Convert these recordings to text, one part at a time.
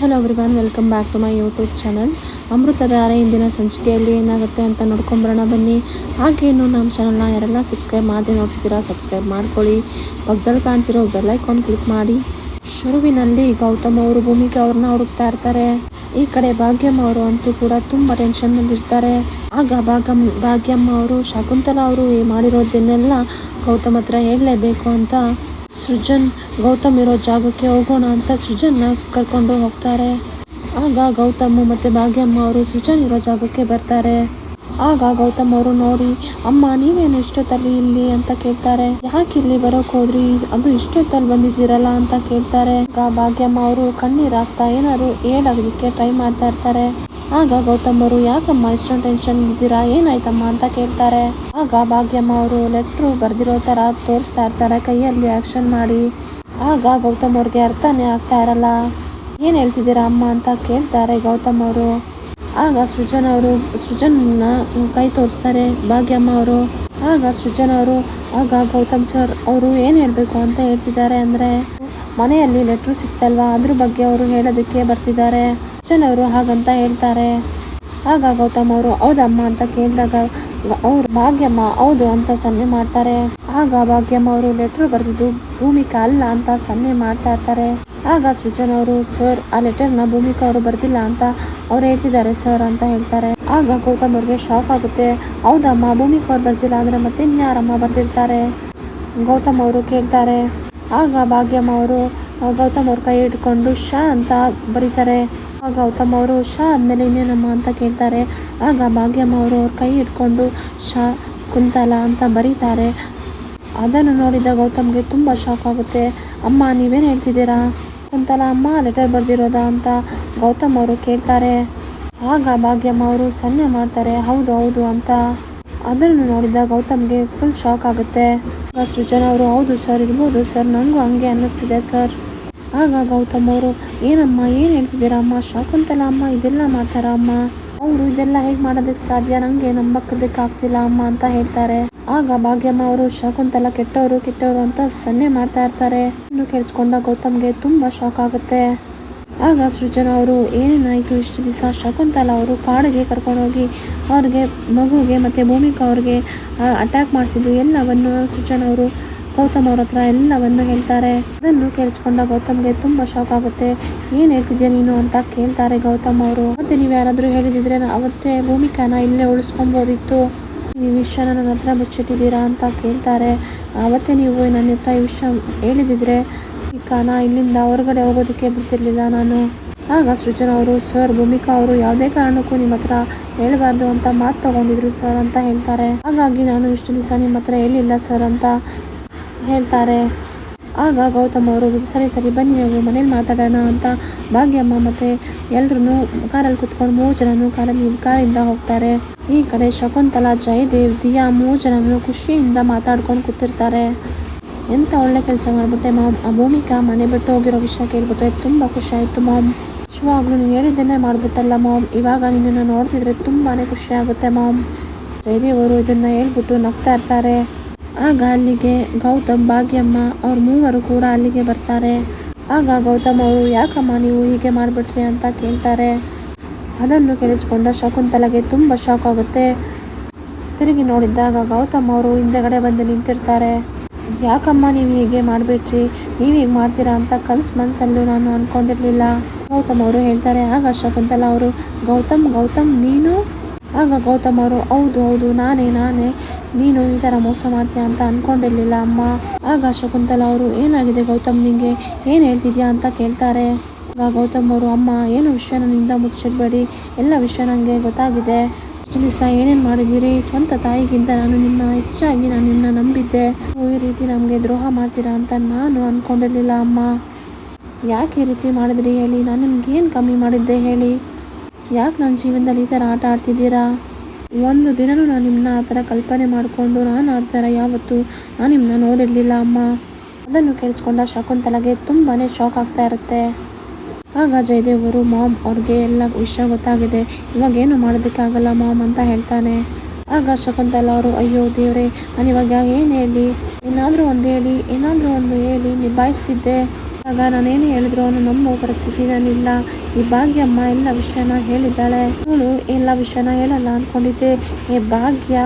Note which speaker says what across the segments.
Speaker 1: Hello everyone welcome back to my YouTube channel Amruthadhare ಇಂದಿನ ಸಂಚಿಕೆಯಲ್ಲಿ ಏನಾಗುತ್ತೆ ಅಂತ ನೋಡ್ಕೊಂಬರೋಣ ಬನ್ನಿ. ಹಾಗೇನು ನಮ್ಮ ಚಾನಲ್ನ ಯಾರೆಲ್ಲ ಸಬ್ಸ್ಕ್ರೈಬ್ ಮಾಡದೆ ನೋಡ್ತಿದ್ದೀರಾ ಸಬ್ಸ್ಕ್ರೈಬ್ ಮಾಡ್ಕೊಳ್ಳಿ. ಪಕ್ಕದಲ್ಲಿ ಕಾಣ್ತಿರೋ ಬೆಲ್ಲೈಕಾನ್ ಕ್ಲಿಕ್ ಮಾಡಿ. ಶುರುವಿನಲ್ಲಿ ಗೌತಮ್ ಅವರು ಭೂಮಿಕಾ ಅವ್ರನ್ನ ಹುಡುಕ್ತಾ ಇರ್ತಾರೆ. ಈ ಕಡೆ ಭಾಗ್ಯಮ್ಮ ಅವರು ಅಂತೂ ಕೂಡ ತುಂಬ ಟೆನ್ಷನ್ನಲ್ಲಿರ್ತಾರೆ ಆಗ ಭಾಗಮ್, ಭಾಗ್ಯಮ್ಮ ಅವರು, ಶಕುಂತಲಾ ಅವರು ಮಾಡಿರೋದನ್ನೆಲ್ಲ ಗೌತಮ್ ಹತ್ರ ಹೇಳಲೇಬೇಕು ಅಂತ ಸೃಜನ್, ಗೌತಮ್ ಇರೋ ಜಾಗಕ್ಕೆ ಹೋಗೋಣ ಅಂತ ಸೃಜನ್ನ ಕರ್ಕೊಂಡು ಹೋಗ್ತಾರೆ. ಆಗ ಗೌತಮ್ ಮತ್ತೆ ಭಾಗ್ಯಮ್ಮ ಅವರು ಸೃಜನ್ ಇರೋ ಜಾಗಕ್ಕೆ ಬರ್ತಾರೆ. ಆಗ ಗೌತಮ್ ಅವರು ನೋಡಿ, ಅಮ್ಮ, ನೀವೇನು ಇಷ್ಟೊತ್ತಲ್ಲಿ ಇಲ್ಲಿ ಅಂತ ಕೇಳ್ತಾರೆ. ಯಾಕೆ ಇಲ್ಲಿ ಬರೋಕ್ ಹೋದ್ರಿ? ಅದು ಇಷ್ಟೊತ್ತಲ್ಲಿ ಬಂದಿದ್ದೀರಲ್ಲ ಅಂತ ಕೇಳ್ತಾರೆ. ಆಗ ಭಾಗ್ಯಮ್ಮ ಅವರು ಕಣ್ಣೀರ್ ಆಗ್ತಾ ಏನಾದ್ರು ಹೇಳೋದಕ್ಕೆ ಟ್ರೈ ಮಾಡ್ತಾ ಇರ್ತಾರೆ. ಆಗ ಗೌತಮರು, ಯಾಕಮ್ಮ ಇಷ್ಟೊಂದು ಟೆನ್ಷನ್ ಇದ್ದೀರಾ? ಏನಾಯ್ತಮ್ಮ ಅಂತ ಕೇಳ್ತಾರೆ. ಆಗ ಭಾಗ್ಯಮ್ಮ ಅವರು ಲೆಟ್ರು ಬರ್ದಿರೋ ಥರ ತೋರಿಸ್ತಾ ಇರ್ತಾರೆ, ಕೈಯಲ್ಲಿ ಆ್ಯಕ್ಷನ್ ಮಾಡಿ. ಆಗ ಗೌತಮ್ ಅವ್ರಿಗೆ ಅರ್ಥನೇ ಆಗ್ತಾ ಇರಲ್ಲ. ಏನು ಹೇಳ್ತಿದ್ದೀರಾ ಅಮ್ಮ ಅಂತ ಕೇಳ್ತಾರೆ ಗೌತಮ್ ಅವರು. ಆಗ ಸೃಜನ್ ಅವರು, ಸೃಜನ್ನ ಕೈ ತೋರಿಸ್ತಾರೆ ಭಾಗ್ಯಮ್ಮ ಅವರು. ಆಗ ಸೃಜನ್ ಅವರು, ಆಗ ಗೌತಮ್ ಸರ್ ಅವರು ಏನು ಹೇಳಬೇಕು ಅಂತ ಹೇಳ್ತಿದ್ದಾರೆ ಅಂದರೆ, ಮನೆಯಲ್ಲಿ ಲೆಟ್ರು ಸಿಕ್ತಲ್ವಾ ಅದ್ರ ಬಗ್ಗೆ ಅವರು ಹೇಳೋದಕ್ಕೆ ಬರ್ತಿದ್ದಾರೆ. ಸೃಜನ್ ಅವರು ಹಾಗಂತ ಹೇಳ್ತಾರೆ. ಆಗ ಗೌತಮ್ ಅವರು, ಹೌದಮ್ಮ ಅಂತ ಕೇಳಿದಾಗ, ಅವ್ರು ಭಾಗ್ಯಮ್ಮ, ಹೌದು ಅಂತ ಸನ್ನೆ ಮಾಡ್ತಾರೆ. ಆಗ ಭಾಗ್ಯಮ್ಮ ಅವರು ಲೆಟರ್ ಬರೆದಿದ್ದು, ಭೂಮಿಕಾ ಅಲ್ಲ ಅಂತ ಸನ್ನೆ ಮಾಡ್ತಾ ಇರ್ತಾರೆ. ಆಗ ಸೃಜನ್ ಅವರು ಸರ್ ಆ ಲೆಟರ್ನ ಭೂಮಿಕಾ ಅವರು ಬರ್ದಿಲ್ಲ ಅಂತ ಅವ್ರು ಹೇಳ್ತಿದ್ದಾರೆ ಸರ್ ಅಂತ ಹೇಳ್ತಾರೆ. ಆಗ ಗೌತಮ್ ಅವ್ರಿಗೆ ಶಾಕ್ ಆಗುತ್ತೆ. ಹೌದಮ್ಮ, ಭೂಮಿಕಾ ಅವ್ರು ಬರ್ದಿಲ್ಲ ಅಂದ್ರೆ ಮತ್ತೆ ಇನ್ಯಾರಮ್ಮ ಬರ್ದಿರ್ತಾರೆ? ಗೌತಮ್ ಅವರು ಕೇಳ್ತಾರೆ. ಆಗ ಭಾಗ್ಯಮ್ಮ ಅವರು, ಗೌತಮ್ ಅವ್ರ ಕೈ ಹಿಡ್ಕೊಂಡು, ಶಾ ಅಂತ ಬರೀತಾರೆ. ಗೌತಮ್ ಅವರು, ಶಾ ಆದಮೇಲೆ ಇನ್ನೇನಮ್ಮ ಅಂತ ಕೇಳ್ತಾರೆ. ಆಗ ಭಾಗ್ಯಮ್ಮ ಅವರು ಅವ್ರ ಕೈ ಹಿಡ್ಕೊಂಡು, ಶಾ, ಕುಂತಲ ಅಂತ ಬರೀತಾರೆ. ಅದನ್ನು ನೋಡಿದ ಗೌತಮ್ಗೆ ತುಂಬ ಶಾಕ್ ಆಗುತ್ತೆ. ಅಮ್ಮ, ನೀವೇನು ಹೇಳ್ತಿದ್ದೀರಾ? ಕುಂತಲ ಅಮ್ಮ ಲೆಟರ್ ಬರೆದಿರೋದಾ ಅಂತ ಗೌತಮ್ ಅವರು ಕೇಳ್ತಾರೆ. ಆಗ ಭಾಗ್ಯಮ್ಮ ಅವರು, ಸನ್ನೆ ಮಾಡ್ತಾರೆ. ಹೌದು ಹೌದು ಅಂತ. ಅದನ್ನು ನೋಡಿದ ಗೌತಮ್ಗೆ ಫುಲ್ ಶಾಕ್ ಆಗುತ್ತೆ. ಸೃಜನ ಅವರು, ಹೌದು ಸರ್, ಇರ್ಬೋದು ಸರ್. ನನಗೂ ಹಂಗೆ ಅನ್ನಿಸ್ತಿದೆ ಸರ್. ಆಗ ಗೌತಮ್ ಅವರು ಏನಮ್ಮ, ಏನು ಹೇಳ್ತಿದ್ದೀರಾ ಅಮ್ಮ? ಶಾಕುಂತಲ ಅಮ್ಮ, ಇದೆಲ್ಲ ಮಾಡ್ತಾರ ಅಮ್ಮ? ಅವರು ಇದೆಲ್ಲ ಹೇಗೆ ಮಾಡೋದಕ್ಕೆ ಸಾಧ್ಯ? ನನಗೆ ನಂಬಕ್ಕದಕ್ಕೆ ಆಗ್ತಿಲ್ಲ ಅಮ್ಮ, ಅಂತ ಹೇಳ್ತಾರೆ. ಆಗ ಭಾಗ್ಯಮ್ಮ ಅವರು ಶಾಕುಂತಲ ಕೆಟ್ಟವರು ಕೆಟ್ಟವರು ಅಂತ ಸನ್ನೆ ಮಾಡ್ತಾ ಇರ್ತಾರೆ. ಇನ್ನು ಕೇಳಿಸ್ಕೊಂಡ ಗೌತಮ್ಗೆ ತುಂಬ ಶಾಕ್ ಆಗುತ್ತೆ. ಆಗ ಸೃಜನ ಅವರು, ಏನೇನಾಯಿತು ಇಷ್ಟು ದಿವಸ? ಶಕುಂತಲ ಅವರು ಕಾಡಿಗೆ ಕರ್ಕೊಂಡೋಗಿ ಅವ್ರಿಗೆ ಮಗುಗೆ ಮತ್ತು ಭೂಮಿಕಾ ಅವ್ರಿಗೆ ಅಟ್ಯಾಕ್ ಮಾಡಿಸಿದ್ದು ಎಲ್ಲವನ್ನು ಸೃಜನ್ ಅವರು ಗೌತಮ್ ಅವ್ರ ಹತ್ರ ಎಲ್ಲವನ್ನು ಹೇಳ್ತಾರೆ. ಅದನ್ನು ಕೇಳಿಸ್ಕೊಂಡ ಗೌತಮ್ಗೆ ತುಂಬಾ ಶಾಕ್ ಆಗುತ್ತೆ. ಏನು ಹೇಳ್ತಿದ್ಯಾ ನೀನು ಅಂತ ಕೇಳ್ತಾರೆ ಗೌತಮ್ ಅವರು. ಮತ್ತೆ ನೀವು ಯಾರಾದರೂ ಹೇಳಿದಿದ್ರೆ ಅವತ್ತೇ ಭೂಮಿಕಾನ ಇಲ್ಲೇ ಉಳಿಸ್ಕೊಬೋದಿತ್ತು. ಈ ವಿಷಯನ ನನ್ನ ಹತ್ರ ಮುಚ್ಚಿಟ್ಟಿದ್ದೀರಾ ಅಂತ ಕೇಳ್ತಾರೆ. ಅವತ್ತೇ ನೀವು ನನ್ನ ಹತ್ರ ಈ ವಿಷಯ ಹೇಳಿದಿದ್ರೆ ಕಾನ ಇಲ್ಲಿಂದ ಹೊರಗಡೆ ಹೋಗೋದಕ್ಕೆ ಬಿಡ್ತಿರ್ಲಿಲ್ಲ ನಾನು. ಆಗ ಸೃಜನ ಅವರು, ಸರ್, ಭೂಮಿಕಾ ಅವರು ಯಾವುದೇ ಕಾರಣಕ್ಕೂ ನಿಮ್ಮ ಹತ್ರ ಹೇಳಬಾರ್ದು ಅಂತ ಮಾತು ತಗೊಂಡಿದ್ರು ಸರ್ ಅಂತ ಹೇಳ್ತಾರೆ. ಹಾಗಾಗಿ ನಾನು ಇಷ್ಟು ದಿವಸ ನಿಮ್ಮ ಹತ್ರ ಹೇಳಿಲ್ಲ ಸರ್ ಅಂತ ಹೇಳ್ತಾರೆ. ಆಗ ಗೌತಮ್ ಅವರು, ಸರಿ ಸರಿ, ಬನ್ನಿ ನಾವು ಮನೇಲಿ ಮಾತಾಡೋಣ ಅಂತ ಭಾಗ್ಯಮ್ಮ ಮತ್ತು ಎಲ್ಲರೂ ಕಾರಲ್ಲಿ ಕುತ್ಕೊಂಡು ಮೂರು ಜನನು ಕಾರಲ್ಲಿ, ಕಾರಿಂದ ಹೋಗ್ತಾರೆ. ಈ ಕಡೆ ಶಕುಂತಲಾ, ಜಯದೇವ್, ದಿಯಾ ಮೂರು ಜನನು ಖುಷಿಯಿಂದ ಮಾತಾಡ್ಕೊಂಡು ಕೂತಿರ್ತಾರೆ. ಎಂಥ ಒಳ್ಳೆ ಕೆಲಸ ಮಾಡಿಬಿಟ್ಟೆ ಮಾಮ್ ಆ ಭೂಮಿಕಾ ಮನೆ ಬಿಟ್ಟು ಹೋಗಿರೋ ವಿಷಯ ಕೇಳ್ಬಿಟ್ರೆ ತುಂಬ ಖುಷಿ ಆಯಿತು ಮಾಮ್ ನಿಜವಾಗ್ಲೂ ನೀನು ಹೇಳಿದ್ದನ್ನೇ ಮಾಡಿಬಿಟ್ಟಲ್ಲ ಮಾಮ್. ಇವಾಗ ನಿನ್ನನ್ನು ನೋಡ್ತಿದ್ರೆ ತುಂಬಾ ಖುಷಿ ಆಗುತ್ತೆ ಮಾಮ್. ಜಯದೇವ್ ಇದನ್ನು ಹೇಳ್ಬಿಟ್ಟು ನಗ್ತಾ ಇರ್ತಾರೆ. ಆಗ ಅಲ್ಲಿಗೆ ಗೌತಮ್ ಭಾಗ್ಯಮ್ಮ ಅವ್ರ ಮೂವರು ಕೂಡ ಅಲ್ಲಿಗೆ ಬರ್ತಾರೆ. ಆಗ ಗೌತಮ್ ಅವರು, ಯಾಕಮ್ಮ ನೀವು ಹೀಗೆ ಮಾಡಿಬಿಟ್ರಿ ಅಂತ ಕೇಳ್ತಾರೆ. ಅದನ್ನು ಕೇಳಿಸ್ಕೊಂಡ ಶಕುಂತಲೆಗೆ ತುಂಬ ಶಾಕ್ ಆಗುತ್ತೆ. ತಿರುಗಿ ನೋಡಿದ್ದಾಗ ಗೌತಮ್ ಅವರು ಹಿಂದೆಗಡೆ ಬಂದು ನಿಂತಿರ್ತಾರೆ. ಯಾಕಮ್ಮ ನೀವು ಹೀಗೆ ಮಾಡಿಬಿಟ್ರಿ? ನೀವು ಹೀಗೆ ಮಾಡ್ತೀರಾ ಅಂತ ಕನ್ಸು ಮನಸ್ಸಲ್ಲೂ ನಾನು ಅಂದ್ಕೊಂಡಿರಲಿಲ್ಲ ಗೌತಮ್ ಅವರು ಹೇಳ್ತಾರೆ. ಆಗ ಶಕುಂತಲ ಅವರು, ಗೌತಮ್ ಗೌತಮ್, ನೀನು ಆಗ ಗೌತಮ್ ಅವರು ಹೌದು ಹೌದು, ನಾನೇ ನಾನೇ, ನೀನು ಈ ಥರ ಮೋಸ ಮಾಡ್ತೀಯ ಅಂತ ಅಂದ್ಕೊಂಡಿರಲಿಲ್ಲ ಅಮ್ಮ. ಆಗ ಶಕುಂತಲ ಅವರು, ಏನಾಗಿದೆ ಗೌತಮ್, ನಿಂಗೆ? ಏನು ಹೇಳ್ತಿದ್ಯಾ ಅಂತ ಕೇಳ್ತಾರೆ. ಆಗ ಗೌತಮ್ ಅವರು ಅಮ್ಮ, ಏನು ವಿಷಯ ನನ್ನಿಂದ ಮುಚ್ಚಿಡ್ಬೇಡಿ ಎಲ್ಲ ವಿಷಯ ನನಗೆ ಗೊತ್ತಾಗಿದೆ. ಇಷ್ಟು ದಿವಸ ಏನೇನು ಮಾಡಿದ್ದೀರಿ? ಸ್ವಂತ ತಾಯಿಗಿಂತ ನಾನು ನಿಮ್ಮ ಹೆಚ್ಚಾಗಿ ನಾನು ನಿನ್ನ ನಂಬಿದ್ದೆ. ಈ ರೀತಿ ನಮಗೆ ದ್ರೋಹ ಮಾಡ್ತೀರಾ ಅಂತ ನಾನು ಅಂದ್ಕೊಂಡಿರಲಿಲ್ಲ ಅಮ್ಮ. ಯಾಕೆ ಈ ರೀತಿ ಮಾಡಿದ್ರಿ ಹೇಳಿ? ನಾನು ನಿಮ್ಗೆ ಏನು ಕಮ್ಮಿ ಮಾಡಿದ್ದೆ ಹೇಳಿ? ಯಾಕೆ ನನ್ನ ಜೀವನದಲ್ಲಿ ಈ ಥರ ಆಟ ಆಡ್ತಿದ್ದೀರಾ? ಒಂದು ದಿನನೂ ನಾನು ನಿಮ್ಮನ್ನ ಆ ಥರ ಕಲ್ಪನೆ ಮಾಡಿಕೊಂಡು ನಾನು ಆ ಥರ ಯಾವತ್ತೂ ನಾನು ನಿಮ್ಮನ್ನ ನೋಡಿರಲಿಲ್ಲ, ಅಮ್ಮ. ಅದನ್ನು ಕೇಳಿಸ್ಕೊಂಡ ಶಕುಂತಲಾಗೆ ತುಂಬಾ ಶಾಕ್ ಆಗ್ತಾ ಇರುತ್ತೆ. ಆಗ ಜಯದೇವರು ಮಾಮ್ ಅವ್ರಿಗೆ ಎಲ್ಲ ವಿಷಯ ಗೊತ್ತಾಗಿದೆ. ಇವಾಗ ಏನು ಮಾಡೋದಕ್ಕಾಗಲ್ಲ ಮಾಮ್ ಅಂತ ಹೇಳ್ತಾನೆ. ಆಗ ಶಕುಂತಲ ಅವರು, ಅಯ್ಯೋ ದೇವ್ರೆ, ನಾನು ಇವಾಗ ಏನು ಹೇಳಿ? ಏನಾದರೂ ಒಂದು ಹೇಳಿ, ಏನಾದರೂ ಒಂದು ಹೇಳಿ ನಿಭಾಯಿಸ್ತಿದ್ದೆ. ಆಗ ನಾನೇನು ಹೇಳಿದ್ರು? ಅವನು ನಮ್ಮ ಪರಿಸ್ಥಿತಿ ನಾನಿಲ್ಲ ಈ ಭಾಗ್ಯಮ್ಮ ಎಲ್ಲ ವಿಷಯನ ಹೇಳಿದ್ದಾಳೆ. ಅವಳು, ಎಲ್ಲ ವಿಷಯನ ಹೇಳಲ್ಲ ಅಂದ್ಕೊಂಡಿದ್ದೆ ಏ ಭಾಗ್ಯ,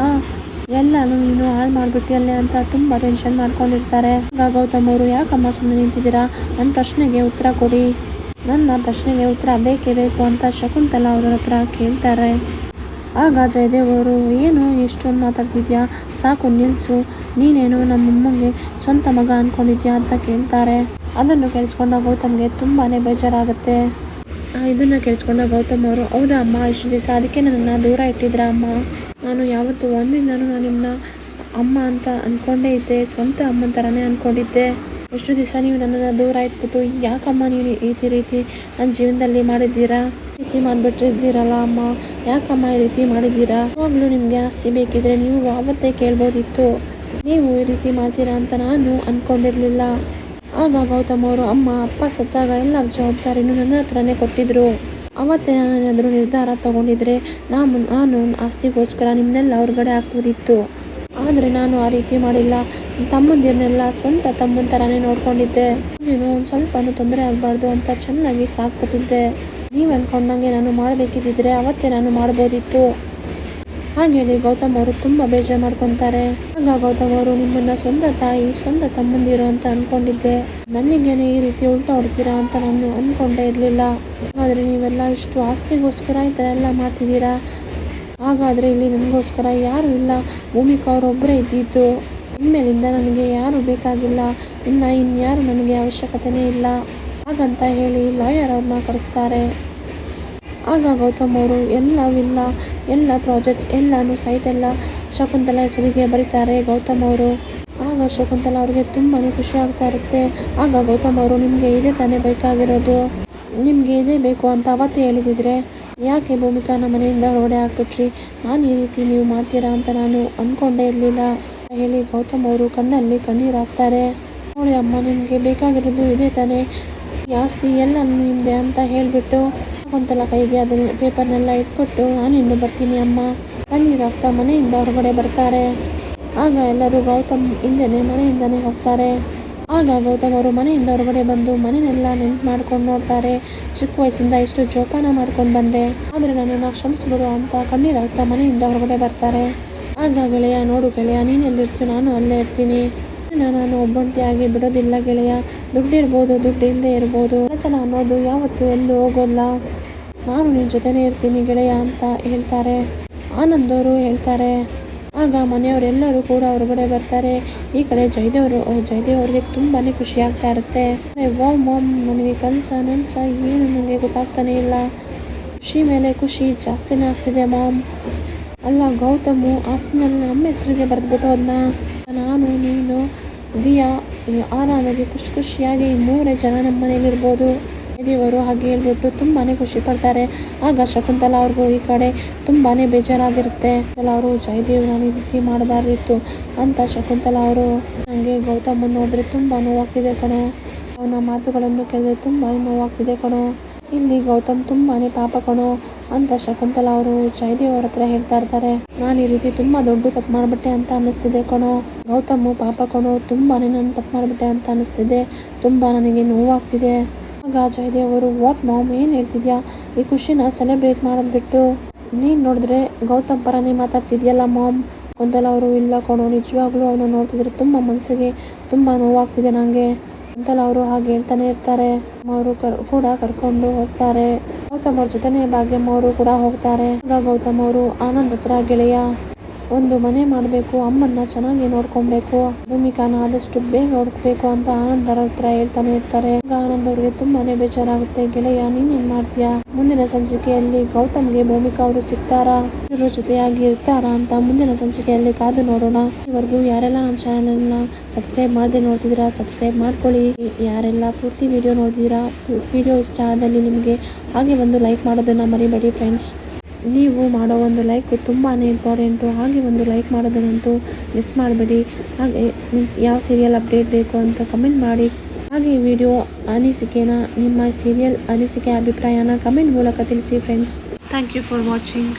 Speaker 1: ಎಲ್ಲಾನು ನೀನು ಹಾಳು ಮಾಡ್ಬಿಟ್ಟಿಯಲ್ಲೇ ಅಂತ ತುಂಬ ಟೆನ್ಷನ್ ಮಾಡ್ಕೊಂಡಿರ್ತಾರೆ. ಗೌತಮ್ ಅವರು, ಯಾಕಮ್ಮ ಸುಮ್ಮನೆ ನಿಂತಿದ್ದೀರಾ? ನನ್ನ ಪ್ರಶ್ನೆಗೆ ಉತ್ತರ ಕೊಡಿ. ನನ್ನ ಪ್ರಶ್ನೆಗೆ ಉತ್ತರ ಬೇಕೇ ಬೇಕು ಅಂತ ಶಕುಂತಲಾ ಅವರ ಹತ್ರ ಕೇಳ್ತಾರೆ. ಆಗ ಜಯದೇವ್ ಅವರು, ಏನು ಎಷ್ಟೊಂದು ಮಾತಾಡ್ತಿದ್ಯಾ? ಸಾಕು ನಿಲ್ಲಿಸು ನೀನೇನು ನಮ್ಮಮ್ಮಗೆ ಸ್ವಂತ ಮಗ ಅಂದ್ಕೊಂಡಿದ್ಯಾ ಅಂತ ಕೇಳ್ತಾರೆ. ಅದನ್ನು ಕೇಳಿಸ್ಕೊಂಡ ಗೌತಮ್ಗೆ ತುಂಬಾ ಬೇಜಾರಾಗುತ್ತೆ. ಇದನ್ನು ಕೇಳಿಸ್ಕೊಂಡ ಗೌತಮ್ ಅವರು, ಹೌದಾ ಅಮ್ಮ, ಇಷ್ಟು ದಿವಸ ಅದಕ್ಕೆ ನನ್ನನ್ನು ದೂರ ಇಟ್ಟಿದ್ರ ಅಮ್ಮ? ನಾನು ಯಾವತ್ತು ಒಂದಿಂದನೂ ನಾನು ನಿಮ್ಮನ್ನ ಅಮ್ಮ ಅಂತ ಅಂದ್ಕೊಂಡೇ ಇದ್ದೆ, ಸ್ವಂತ ಅಮ್ಮನ ಥರನೇ ಅಂದ್ಕೊಂಡಿದ್ದೆ ಎಷ್ಟು ದಿವಸ ನೀವು ನನ್ನನ್ನು ದೂರ ಇಟ್ಬಿಟ್ಟು ಯಾಕಮ್ಮ ನೀವು ಈ ರೀತಿ ನನ್ನ ಜೀವನದಲ್ಲಿ ಮಾಡಿದ್ದೀರಾ? ರೀತಿ ಮಾಡಿಬಿಟ್ಟಿದ್ದೀರಲ್ಲ ಅಮ್ಮ, ಯಾಕಮ್ಮ ಈ ರೀತಿ ಮಾಡಿದ್ದೀರಾ? ಯಾವಾಗಲೂ ನಿಮಗೆ ಆಸ್ತಿ ಬೇಕಿದ್ರೆ ನೀವು ಆವತ್ತೇ ಕೇಳ್ಬೋದಿತ್ತು. ನೀವು ಈ ರೀತಿ ಮಾಡ್ತೀರಾ ಅಂತ ನಾನು ಅಂದ್ಕೊಂಡಿರಲಿಲ್ಲ ಆಗ ಗೌತಮ್ ಅವರು ಅಮ್ಮ, ಅಪ್ಪ ಸತ್ತಾಗ ಎಲ್ಲ ಜವಾಬ್ದಾರಿನೂ ನನ್ನ ಹತ್ರನೇ ಕೊಟ್ಟಿದ್ರು. ಅವತ್ತೇ ನಾನೇನಾದರೂ ನಿರ್ಧಾರ ತಗೊಂಡಿದ್ರೆ ನಾನು ನಾನು ಆಸ್ತಿಗೋಸ್ಕರ ನಿಮ್ಮನ್ನೆಲ್ಲ ಹೊರಗಡೆ ಹಾಕುವುದಿತ್ತು. ಆದರೆ ನಾನು ಆ ರೀತಿ ಮಾಡಿಲ್ಲ. ತಮ್ಮಂದಿರನ್ನೆಲ್ಲ ಸ್ವಂತ ತಮ್ಮನ ಥರನೇ ನೋಡ್ಕೊಂಡಿದ್ದೆ. ನೀನು ಒಂದು ಸ್ವಲ್ಪನೂ ತೊಂದರೆ ಆಗಬಾರ್ದು ಅಂತ ಚೆನ್ನಾಗಿ ಸಾಕ್ಬಿಟ್ಟಿದ್ದೆ ನೀವು ಅಂದ್ಕೊಂಡಂಗೆ ನಾನು ಮಾಡಬೇಕಿದ್ದಿದ್ರೆ ಅವತ್ತೇ ನಾನು ಮಾಡ್ಬೋದಿತ್ತು. ಹಾಗೆ ಹೇಳಿ ಗೌತಮ್ ಅವರು ತುಂಬ ಬೇಜಾರು ಮಾಡ್ಕೊತಾರೆ. ಆಗ ಗೌತಮ್ ಅವರು ನಿಮ್ಮನ್ನ ಸ್ವಂತ ತಾಯಿ, ಸ್ವಂತ ತಮ್ಮಂದಿರು ಅಂತ ಅನ್ಕೊಂಡಿದ್ದೆ. ನನಗೇನೆ ಈ ರೀತಿ ಉಲ್ಟಾ ಹೊಡ್ತೀರಾ ಅಂತ ನಾನು ಅನ್ಕೊಂಡೇ ಇರಲಿಲ್ಲ. ಹಾಗಾದ್ರೆ ನೀವೆಲ್ಲ ಇಷ್ಟು ಆಸ್ತಿಗೋಸ್ಕರ ಈ ಥರ ಎಲ್ಲ ಮಾಡ್ತಿದ್ದೀರಾ? ಹಾಗಾದರೆ ಇಲ್ಲಿ ನನಗೋಸ್ಕರ ಯಾರು ಇಲ್ಲ. ಭೂಮಿಕಾ ಅವರೊಬ್ಬರೇ ಇದ್ದಿದ್ದು. ಇನ್ಮೇಲಿಂದ ನನಗೆ ಯಾರು ಬೇಕಾಗಿಲ್ಲ. ಇನ್ನು ಇನ್ಯಾರು ನನಗೆ ಅವಶ್ಯಕತೆನೇ ಇಲ್ಲ. ಹಾಗಂತ ಹೇಳಿ ಲಾಯರ್ ಅವ್ರನ್ನ ಕರೆಸ್ತಾರೆ. ಆಗ ಗೌತಮ್ ಅವರು ಎಲ್ಲವಿಲ್ಲ ಎಲ್ಲ ಪ್ರಾಜೆಕ್ಟ್ಸ್, ಎಲ್ಲಾನು ಸೈಟ್ ಎಲ್ಲ ಶಕುಂತಲ ಹೆಸರಿಗೆ ಬರೀತಾರೆ ಗೌತಮ್ ಅವರು. ಆಗ ಶಕುಂತಲ ಅವ್ರಿಗೆ ತುಂಬಾ ಖುಷಿ ಆಗ್ತಾ ಇರುತ್ತೆ. ಆಗ ಗೌತಮ್ ಅವರು, ನಿಮಗೆ ಇದೇ ತಾನೇ ಬೇಕಾಗಿರೋದು? ನಿಮಗೆ ಇದೇ ಬೇಕು ಅಂತ ಅವತ್ತೇ ಹೇಳಿದಿದ್ರೆ ಯಾಕೆ ಭೂಮಿಕಾ ನಮ್ಮ ಮನೆಯಿಂದ ಹೊರಗಡೆ ಹಾಕ್ಬಿಟ್ರಿ? ನಾನು ಈ ರೀತಿ ನೀವು ಮಾಡ್ತೀರಾ ಅಂತ ನಾನು ಅಂದ್ಕೊಂಡೇ ಇರಲಿಲ್ಲ. ಹೇಳಿ ಗೌತಮ್ ಅವರು ಕಣ್ಣಲ್ಲಿ ಕಣ್ಣೀರು ಹಾಕ್ತಾರೆ. ನೋಡಿ ಅಮ್ಮ, ನಿಮಗೆ ಬೇಕಾಗಿರೋದು ಇದೇ ತಾನೇ. ಜಾಸ್ತಿ ಎಲ್ಲ ನಿಮ್ಮದೆ ಅಂತ ಹೇಳಿಬಿಟ್ಟು ಒಂತಲ ಕೈಗೆ ಅದನ್ನ ಪೇಪರ್ನೆಲ್ಲ ಇಟ್ಬಿಟ್ಟು ನಾನಿನ್ನು ಬರ್ತೀನಿ ಅಮ್ಮ. ಅಕ್ಕ ಮನೆಯಿಂದ ಹೊರಗಡೆ ಬರ್ತಾರೆ. ಆಗ ಎಲ್ಲರೂ ಗೌತಮ್ ಹಿಂದೆನೆ ಮನೆಯಿಂದನೇ ಹೋಗ್ತಾರೆ. ಆಗ ಗೌತಮ್ ಅವರು ಮನೆಯಿಂದ ಹೊರಗಡೆ ಬಂದು ಮನೆಯನ್ನೆಲ್ಲ ನೆನ್ಪು ಮಾಡ್ಕೊಂಡು ನೋಡ್ತಾರೆ. ಚಿಕ್ಕ ವಯಸ್ಸಿಂದ ಇಷ್ಟು ಜೋಪಾನ ಮಾಡ್ಕೊಂಡು ಬಂದೆ. ಆದರೆ ನನ್ನನ್ನು ಕ್ಷಮಿಸ್ಬಿಡು ಅಂತ ಕಣ್ಣೀರು ಹಾಕ್ತಾ ಮನೆಯಿಂದ ಹೊರಗಡೆ ಬರ್ತಾರೆ. ಆಗ ಗೆಳೆಯ, ನೋಡು ಗೆಳೆಯ ನೀನು ಎಲ್ಲಿರ್ತೀವಿ ನಾನು ಅಲ್ಲೇ ಇರ್ತೀನಿ. ನಾನು ಒಬ್ಬಂಟಿಯಾಗಿ ಬಿಡೋದಿಲ್ಲ ಗೆಳೆಯ. ದುಡ್ಡಿರ್ಬೋದು ದುಡ್ಡು ಇಲ್ಲದೆ ಇರ್ಬೋದು ಅನ್ನೋದು ಯಾವತ್ತೂ ಎಲ್ಲೂ ಹೋಗೋಲ್ಲ. ನಾನು ನಿನ್ನ ಜೊತೆನೇ ಇರ್ತೀನಿ ಗೆಳೆಯ ಅಂತ ಹೇಳ್ತಾರೆ. ಆನಂದ್ ಅವರು ಹೇಳ್ತಾರೆ. ಆಗ ಮನೆಯವರೆಲ್ಲರೂ ಕೂಡ ಹೊರಗಡೆ ಬರ್ತಾರೆ. ಈ ಕಡೆ ಜಯದೇವರು ಜಯದೇವ್ ಅವ್ರಿಗೆ ತುಂಬಾ ಖುಷಿ ಆಗ್ತಾ ಇರುತ್ತೆ ವಾಮ್ ವಾಮ್ ನನಗೆ ಕನಸ, ನನಸ ಏನು ನನಗೆ ಗೊತ್ತಾಗ್ತಾನೆ ಇಲ್ಲ. ಖುಷಿ ಮೇಲೆ ಖುಷಿ ಜಾಸ್ತಿನೇ ಆಗ್ತಿದೆ, ಮಾಮ್. ಅಲ್ಲ, ಗೌತಮು ಆಸ್ತಿನಲ್ಲಿ ನಮ್ಮ ಹೆಸರಿಗೆ ಬರೆದ್ಬಿಟ್ಟು ಅದನ್ನ ನಾನು, ನೀನು, ದಿಯಾ ಆರಾಮಾಗಿ ಖುಷಿ ಖುಷಿಯಾಗಿ ಮೂರೇ ಜನ ನಮ್ಮ ಮನೇಲಿರ್ಬೋದು ದೇವರು ಹಾಗೆ ಹೇಳ್ಬಿಟ್ಟು ತುಂಬಾ ಖುಷಿ ಪಡ್ತಾರೆ. ಆಗ ಶಕುಂತಲಾ ಅವ್ರಿಗೂ ಈ ಕಡೆ ತುಂಬಾ ಬೇಜಾರಾಗಿರುತ್ತೆ. ಅವರು, ಜಯದೇವ್, ನಾನು ಈ ರೀತಿ ಮಾಡಬಾರ್ದಿತ್ತು ಅಂತ ಶಕುಂತಲಾ ಅವರು ನನಗೆ ಗೌತಮನ್ ನೋಡಿದ್ರೆ ತುಂಬ ನೋವಾಗ್ತಿದೆ ಕಣೋ. ಅವನ ಮಾತುಗಳನ್ನು ಕೇಳಿದ್ರೆ ತುಂಬ ನೋವಾಗ್ತಿದೆ ಕಣೋ. ಇಲ್ಲಿ ಗೌತಮ್ ತುಂಬಾ ಪಾಪ ಕಣೋ ಅಂತ ಶಕುಂತಲಾ ಅವರು ಜಯದೇವ್ ಅವ್ರ ಹತ್ರ ಹೇಳ್ತಾ ಇರ್ತಾರೆ. ನಾನು ಈ ರೀತಿ ತುಂಬಾ ದೊಡ್ಡ ತಪ್ಪು ಮಾಡಿಬಿಟ್ಟೆ ಅಂತ ಅನ್ನಿಸ್ತಿದೆ ಕಣೋ. ಗೌತಮ್ ಪಾಪ ಕಣೋ ತುಂಬಾ ನಾನು ತಪ್ಪು ಮಾಡಿಬಿಟ್ಟೆ ಅಂತ ಅನ್ನಿಸ್ತಿದೆ. ತುಂಬಾ ನನಗೆ ನೋವಾಗ್ತಿದೆ. ಇದೆ ಅವರು ವಾಟ್, ಮಾಮ್, ಏನ್ ಹೇಳ್ತಿದ್ಯಾ? ಈ ಖುಷಿನ ಸೆಲೆಬ್ರೇಟ್ ಮಾಡೋದು ಬಿಟ್ಟು ನೀನ್ ನೋಡಿದ್ರೆ ಗೌತಮ್ ಪರನೇ ಮಾತಾಡ್ತಿದ್ಯಲ್ಲ, ಮಾಮ್? ಒಂದಲ್ಲ, ಅವರು ಇಲ್ಲ ಕಣೋ, ನಿಜವಾಗ್ಲೂ ಅವನು ನೋಡ್ತಿದ್ರೆ ತುಂಬಾ ಮನಸ್ಸಿಗೆ ತುಂಬಾ ನೋವಾಗ್ತಿದೆ ನಂಗೆ. ಅಂತಲ್ಲ ಅವರು ಹಾಗೆ ಹೇಳ್ತಾನೆ ಇರ್ತಾರೆ ಅವರು ಕೂಡ ಕರ್ಕೊಂಡು ಹೋಗ್ತಾರೆ. ಗೌತಮ್ ಅವ್ರ ಜೊತೆನೆ ಭಾಗ್ಯಮ್ಮ ಅವರು ಕೂಡ ಹೋಗ್ತಾರೆ. ಗೌತಮ್ ಅವರು, ಆನಂದ್ ಹತ್ರ ಗೆಳೆಯ. ಒಂದು ಮನೆ ಮಾಡಬೇಕು, ಅಮ್ಮನ್ನ ಚೆನ್ನಾಗಿ ನೋಡ್ಕೊಬೇಕು, ಭೂಮಿಕಾನ ಆದಷ್ಟು ಬೇಗ ಹುಡುಕ್ಬೇಕು ಅಂತ ಆನಂದ್ ಅವ್ರ ಹತ್ರ ಹೇಳ್ತಾನೆ ಇರ್ತಾರೆ. ಆನಂದ್ ಅವ್ರಿಗೆ ತುಂಬಾನೇ ಬೇಜಾರಾಗುತ್ತೆ. ಗೆಳೆಯ ನೀನೇನ್ ಮಾಡ್ತೀಯಾ? ಮುಂದಿನ ಸಂಚಿಕೆಯಲ್ಲಿ ಗೌತಮ್ಗೆ ಭೂಮಿಕಾ ಅವರು ಸಿಗ್ತಾರಾ? ಇವರು ಜೊತೆಯಾಗಿ ಇರ್ತಾರಾ ಅಂತ ಮುಂದಿನ ಸಂಚಿಕೆಯಲ್ಲಿ ಕಾದು ನೋಡೋಣ. ಇವರೆಗೂ ಯಾರೆಲ್ಲ ನಮ್ಮ ನ ಸಬ್ಸ್ಕ್ರೈಬ್ ಮಾಡದೆ ನೋಡ್ತಿದ್ದೀರಾ, ಸಬ್ಸ್ಕ್ರೈಬ್ ಮಾಡ್ಕೊಳ್ಳಿ. ಯಾರೆಲ್ಲ ಪೂರ್ತಿ ವಿಡಿಯೋ ನೋಡಿದೀರಾ ವಿಡಿಯೋ ಇಷ್ಟ ಆದಲ್ಲಿ ನಿಮಗೆ ಹಾಗೆ ಒಂದು ಲೈಕ್ ಮಾಡೋದನ್ನ ಮರಿಬೇಡಿ ಫ್ರೆಂಡ್ಸ್ ನೀವು ಮಾಡೋ ಒಂದು ಲೈಕ್ ತುಂಬಾ ಇಂಪಾರ್ಟೆಂಟು ಹಾಗೆ ಒಂದು ಲೈಕ್ ಮಾಡೋದನ್ನಂತೂ ಮಿಸ್ ಮಾಡಬೇಡಿ. ಹಾಗೆ ಯಾವ ಸೀರಿಯಲ್ ಅಪ್ಡೇಟ್ ಬೇಕು ಅಂತ ಕಮೆಂಟ್ ಮಾಡಿ. ಹಾಗೆ ಈ ವಿಡಿಯೋ ಅನಿಸಿಕೆನ, ನಿಮ್ಮ ಸೀರಿಯಲ್ ಅನಿಸಿಕೆ ಅಭಿಪ್ರಾಯನ ಕಮೆಂಟ್ ಮೂಲಕ ತಿಳಿಸಿ friends thank you for watching